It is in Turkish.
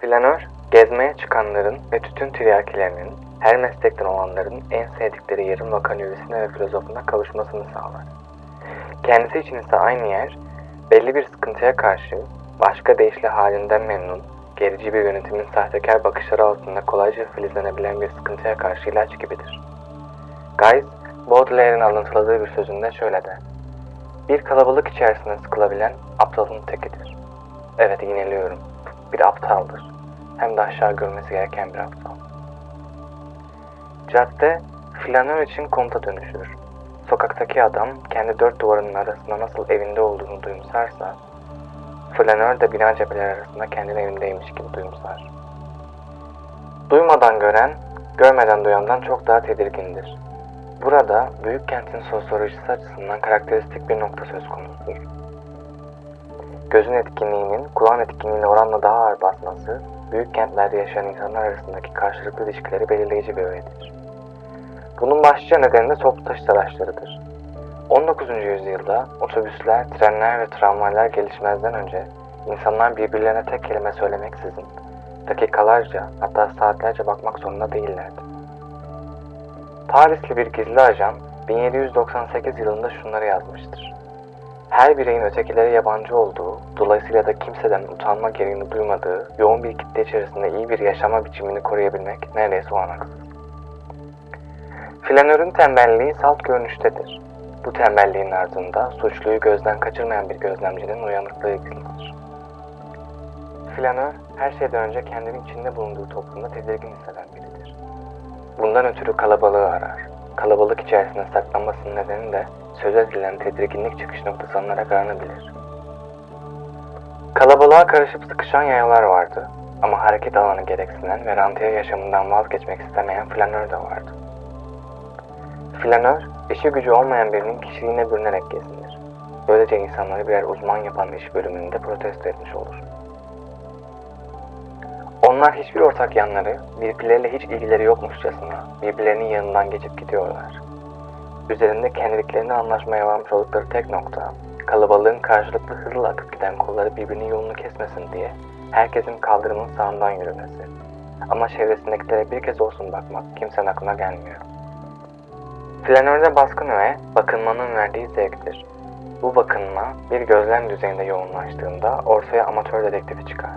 Flanör, gezmeye çıkanların ve tütün tiryakilerinin, her meslekten olanların en sevdikleri yerin vakanüvisine ve filozofuna kavuşmasını sağlar. Kendisi için ise aynı yer, belli bir sıkıntıya karşı, başka deyişle halinden memnun, gerici bir yönetimin sahtekar bakışları altında kolayca filizlenebilen bir sıkıntıya karşı ilaç gibidir. Guys, Baudelaire'in alıntıladığı bir sözünde şöyle der. Bir kalabalık içerisinde sıkılabilen aptalın tekidir. Evet yineliyorum. Bir aptaldır. Hem de aşağı görmesi gereken bir aptal. Cadde, flanör için komuta dönüşür. Sokaktaki adam kendi dört duvarının arasında nasıl evinde olduğunu duyumsarsa, flanör de bina cepheleri arasında kendini evindeymiş gibi duyumsar. Duymadan gören, görmeden duyandan çok daha tedirgindir. Burada büyük kentin sosyolojisi açısından karakteristik bir nokta söz konusudur. Gözün etkinliğinin kulağın etkinliğine oranla daha ağır basması, büyük kentlerde yaşayan insanlar arasındaki karşılıklı ilişkileri belirleyici bir öğedir. Bunun başlıca nedeni de toplu taşıt araçlarıdır. 19. yüzyılda otobüsler, trenler ve tramvaylar gelişmezden önce insanlar birbirlerine tek kelime söylemeksizin dakikalarca hatta saatlerce bakmak zorunda değillerdi. Parisli bir gizli ajan 1798 yılında şunları yazmıştır. Her bireyin ötekilere yabancı olduğu, dolayısıyla da kimseden utanma gereğini duymadığı yoğun bir kitle içerisinde iyi bir yaşama biçimini koruyabilmek neredeyse olanaksız. Flanörün tembelliği salt görünüştedir. Bu tembelliğin ardında suçluyu gözden kaçırmayan bir gözlemcinin uyanıklığı gizlidir. Flanör, her şeyden önce kendinin içinde bulunduğu toplumda tedirgin hisseden biridir. Bundan ötürü kalabalığı arar. Kalabalık içerisinde saklanmasının nedeni de söz edilen tedirginlik çıkış noktası alınarak aranabilir. Kalabalığa karışıp sıkışan yayalar vardı ama hareket alanı gereksinen ve rantiye yaşamından vazgeçmek istemeyen flanör de vardı. Flanör, işi gücü olmayan birinin kişiliğine bürünerek gezinir. Böylece insanları birer uzman yapan iş bölümünde protesto etmiş olur. Onlar hiçbir ortak yanları, birbirleriyle hiç ilgileri yokmuşçasına birbirlerinin yanından geçip gidiyorlar. Üzerinde kendiliklerini anlaşmaya varmış oldukları tek nokta, kalabalığın karşılıklı hızla akıp giden kolları birbirinin yolunu kesmesin diye herkesin kaldırımın sağından yürümesi. Ama çevresindekilere bir kez olsun bakmak kimsenin aklına gelmiyor. Flanörde baskın öğe, bakınmanın verdiği zevktir. Bu bakınma bir gözlem düzeyinde yoğunlaştığında ortaya amatör dedektifi çıkar.